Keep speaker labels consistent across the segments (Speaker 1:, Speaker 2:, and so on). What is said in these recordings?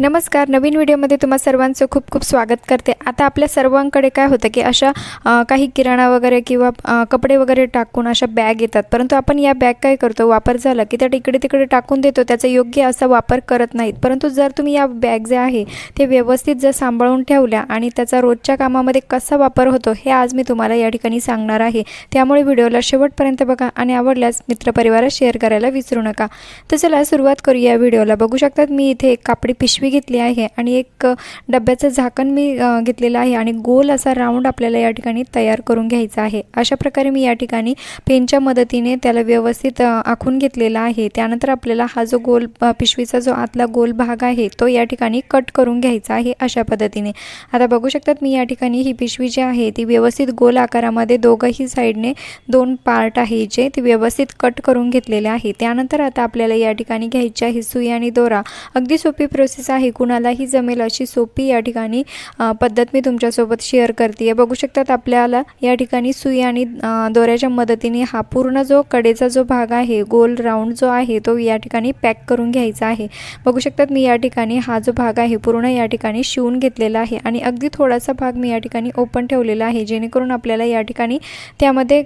Speaker 1: नमस्कार नवीन व्हिडिओमध्ये तुम्हा सर्वांचं खूप खूप स्वागत करते. आता आपल्या सर्वांकडे काय होतं की अशा काही किराणा वगैरे किंवा कपडे वगैरे टाकून अशा बॅग येतात. परंतु आपण या बॅग काय करतो? वापर झाला की त्या इकडे तिकडे टाकून देतो. त्याचा योग्य असा वापर करत नाहीत. परंतु जर तुम्ही या बॅग जे आहे ते व्यवस्थित जर सांभाळून ठेवल्या आणि त्याचा रोजच्या कामामध्ये कसा वापर होतो हे आज मी तुम्हाला या ठिकाणी सांगणार आहे. त्यामुळे व्हिडिओला शेवटपर्यंत बघा आणि आवडल्यास मित्रपरिवारात शेअर करायला विसरू नका. तर चला सुरुवात करूया. या व्हिडिओला बघू शकतात मी इथे एक कापडी पिशवी घेतली आहे आणि एक डब्याचं झाकण मी घेतलेलं आहे आणि गोल असा राऊंड आपल्याला या ठिकाणी तयार करून घ्यायचा आहे. अशा प्रकारे मी या ठिकाणी पेनच्या मदतीने त्याला व्यवस्थित आखून घेतलेला आहे. त्यानंतर आपल्याला हा जो गोल पिशवीचा जो आतला गोल भाग आहे तो या ठिकाणी कट करून घ्यायचा आहे अशा पद्धतीने. आता बघू शकतात मी या ठिकाणी ही पिशवी जी आहे ती व्यवस्थित गोल आकारामध्ये दोघंही साईडने दोन पार्ट आहे जे ती व्यवस्थित कट करून घेतलेले आहे. त्यानंतर आता आपल्याला या ठिकाणी घ्यायची आहे सुई आणि दोरा. अगदी सोपी प्रोसेस आहे. आहे. कुणालाही जमेल अशी सोपी या ठिकाणी पद्धत मी तुमच्यासोबत शेअर करते आहे बघू शकतात आपल्याला या ठिकाणी सुई आणि दोऱ्याच्या मदतीने हा पूर्ण जो कडेचा जो भाग आहे गोल राऊंड जो आहे तो या ठिकाणी पॅक करून घ्यायचा आहे. बघू शकतात मी या ठिकाणी हा जो भाग आहे पूर्ण या ठिकाणी शिवून घेतलेला आहे आणि अगदी थोडासा भाग मी या ठिकाणी ओपन ठेवलेला आहे जेणेकरून आपल्याला या ठिकाणी त्यामध्ये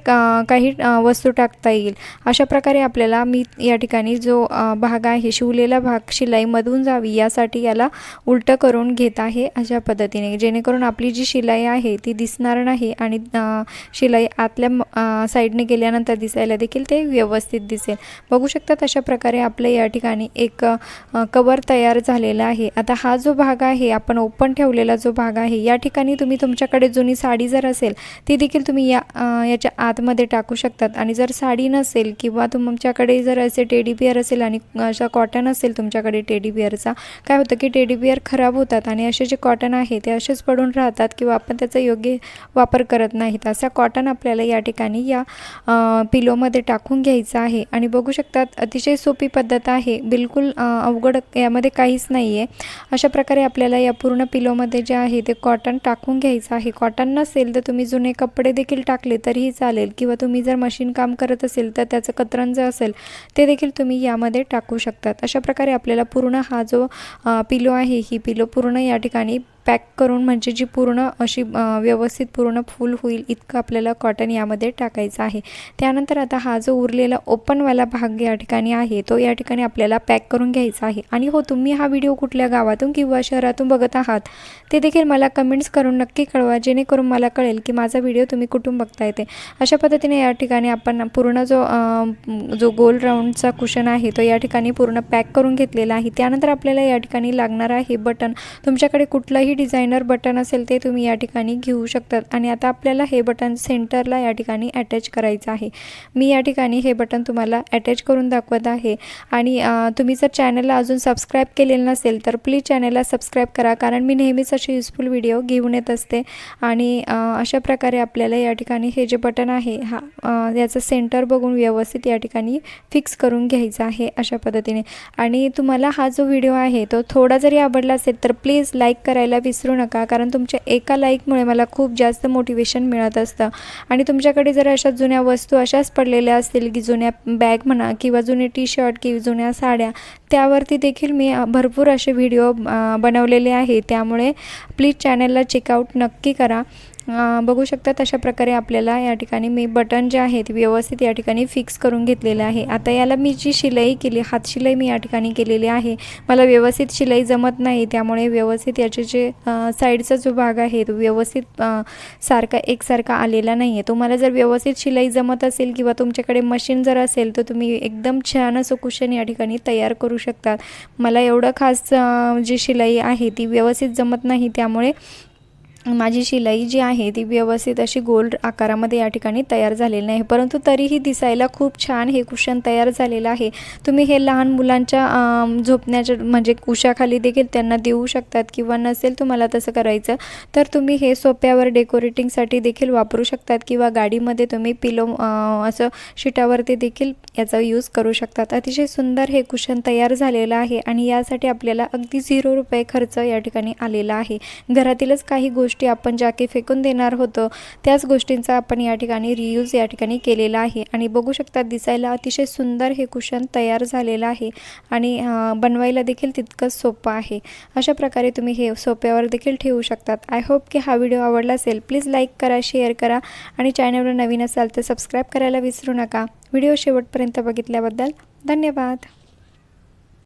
Speaker 1: काही वस्तू टाकता येईल. अशा प्रकारे आपल्याला मी या ठिकाणी जो भाग आहे शिवलेला भाग शिलाईमधून जावी यासाठी याला उलटं करून घेत आहे अशा पद्धतीने. जेणेकरून आपली जी शिलाई आहे ती दिसणार नाही आणि शिलाई आतल्या साईडने गेल्यानंतर दिसायला देखील ते व्यवस्थित दिसेल. बघू शकतात अशा प्रकारे आपलं या ठिकाणी एक कवर तयार झालेला आहे. आता हा जो भाग आहे आपण ओपन ठेवलेला जो भाग आहे या ठिकाणी तुम्ही तुमच्याकडे जुनी साडी जर असेल ती देखील तुम्ही या याच्या आतमध्ये टाकू शकतात. आणि जर साडी नसेल किंवा तुमच्याकडे जर असे टेडी बिअर असेल आणि अशा कॉटन असेल तुमच्याकडे टेडी बिअरचा काय होतं? की टेडी बिअर खराब होतात आणि असे जे कॉटन आहे ते असेच पडून राहतात किंवा आपण त्याचा योग्य वापर करत नाहीत. असा कॉटन आपल्याला या ठिकाणी या पिलोमध्ये टाकून घ्यायचा आहे. आणि बघू शकतात अतिशय सोपी पद्धत आहे. बिलकुल अवघड यामध्ये काहीच नाही आहे अशा प्रकारे आपल्याला या पूर्ण पिलोमध्ये जे आहे ते कॉटन टाकून घ्यायचं आहे. कॉटन नसेल तर तुम्ही जुने कपडे देखील टाकले तरीही चालेल. किंवा तुम्ही जर मशीन काम करत असेल तर त्याचं कतरंज असेल ते देखील तुम्ही यामध्ये टाकू शकतात. अशा प्रकारे आपल्याला पूर्ण हा जो पिलो आहे. ही पिलो पूर्ण या ठिकाणी पॅक करून म्हणजे जी पूर्ण अशी व्यवस्थित पूर्ण फुल होईल इतकं आपल्याला कॉटन यामध्ये टाकायचं आहे. त्यानंतर आता हा जो उरलेला ओपनवाला भाग या ठिकाणी आहे तो या ठिकाणी आपल्याला पॅक करून घ्यायचा आहे. आणि हो तुम्ही हा व्हिडिओ कुठल्या गावातून किंवा शहरातून बघत आहात ते देखील मला कमेंट्स करून नक्की कळवा जेणेकरून मला कळेल की माझा व्हिडिओ तुम्ही कुठून बघता येते अशा पद्धतीने या ठिकाणी आपण पूर्ण जो जो गोल राऊंडचा कुशन आहे तो या ठिकाणी पूर्ण पॅक करून घेतलेला आहे. त्यानंतर आपल्याला या ठिकाणी लागणार आहे बटन. तुमच्याकडे कुठलाही डिझायनर बटन असेल ते तुम्ही या ठिकाणी घेऊ शकतात. आणि आता आपल्याला हे बटन सेंटरला या ठिकाणी अटॅच करायचं आहे. मी या ठिकाणी हे बटन तुम्हाला अटॅच करून दाखवत आहे. आणि तुम्ही जर चॅनलला अजून सबस्क्राईब केलेलं नसेल तर प्लीज चॅनलला सबस्क्राईब करा. कारण मी नेहमीच असे युजफुल व्हिडिओ घेऊन येत असते. आणि अशा प्रकारे आपल्याला या ठिकाणी हे जे बटन आहे हा याचं सेंटर बघून व्यवस्थित या ठिकाणी फिक्स करून घ्यायचं आहे अशा पद्धतीने. आणि तुम्हाला हा जो व्हिडिओ आहे तो थोडा जरी आवडला असेल तर प्लीज लाईक करायला विसरू नका कारण तुमच्या एका लाईकमुळे मला खूप जास्त मोटिवेशन मिळत असतं. आणि तुमच्याकडे जर अशा जुन्या वस्तू अशाच पडलेल्या असतील की जुन्या बॅग म्हणा किंवा जुने टी शर्ट किंवा जुन्या साड्या त्यावरती देखील मी भरपूर असे व्हिडिओ बनवलेले आहे. त्यामुळे प्लीज चॅनलला चेकआउट नक्की करा. बघू शकतात अशा प्रकारे आपल्याला या ठिकाणी मी बटन जे आहे ते व्यवस्थित या ठिकाणी फिक्स करून घेतलेलं आहे. आता याला मी जी शिलाई केली हात शिलाई मी या ठिकाणी केलेली आहे. मला व्यवस्थित शिलाई जमत नाही त्यामुळे व्यवस्थित याचे जे साईडचा जो भाग आहे तो व्यवस्थित सारखा एकसारखा आलेला नाही आहे तुम्हाला जर व्यवस्थित शिलाई जमत असेल किंवा तुमच्याकडे मशीन जर असेल तर तुम्ही एकदम छान असं कुशन या ठिकाणी तयार करू शकतात मला एवढं खास जी शिलाई आहे ती व्यवस्थित जमत नाही त्यामुळे माझी शिलाई जी आहे ती व्यवस्थित अशी गोल आकारामध्ये या ठिकाणी तयार झालेली नाही. परंतु तरीही दिसायला खूप छान हे कुशन तयार झालेलं आहे. तुम्ही हे लहान मुलांच्या झोपण्याच्या म्हणजे उशाखाली देखील त्यांना देऊ शकतात किंवा नसेल तुम्हाला तसं करायचं तर तुम्ही हे सोप्यावर डेकोरेटिंगसाठी देखील वापरू शकतात किंवा गाडीमध्ये तुम्ही पिलो असं शिटावरती देखील याचा यूज करू शकतात. अतिशय सुंदर हे कुशन तयार झालेलं आहे आणि यासाठी आपल्याला अगदी झिरो रुपये खर्च या ठिकाणी आलेला आहे. घरातीलच काही गोष्टी गोष्टी आपण ज्या काही फेकून देणार होतो त्याच गोष्टींचा आपण या ठिकाणी रियूज या ठिकाणी केलेला आहे. आणि बघू शकता दिसायला अतिशय सुंदर हे कुशन तयार झालेलं आहे आणि बनवायला देखील तितकंच सोपं आहे. अशा प्रकारे तुम्ही हे सोप्यावर देखील ठेवू शकतात. आय होप की हा व्हिडिओ आवडला असेल प्लीज लाईक करा शेअर करा आणि चॅनलवर नवीन असाल तर सबस्क्राईब करायला विसरू नका. व्हिडिओ शेवटपर्यंत बघितल्याबद्दल धन्यवाद.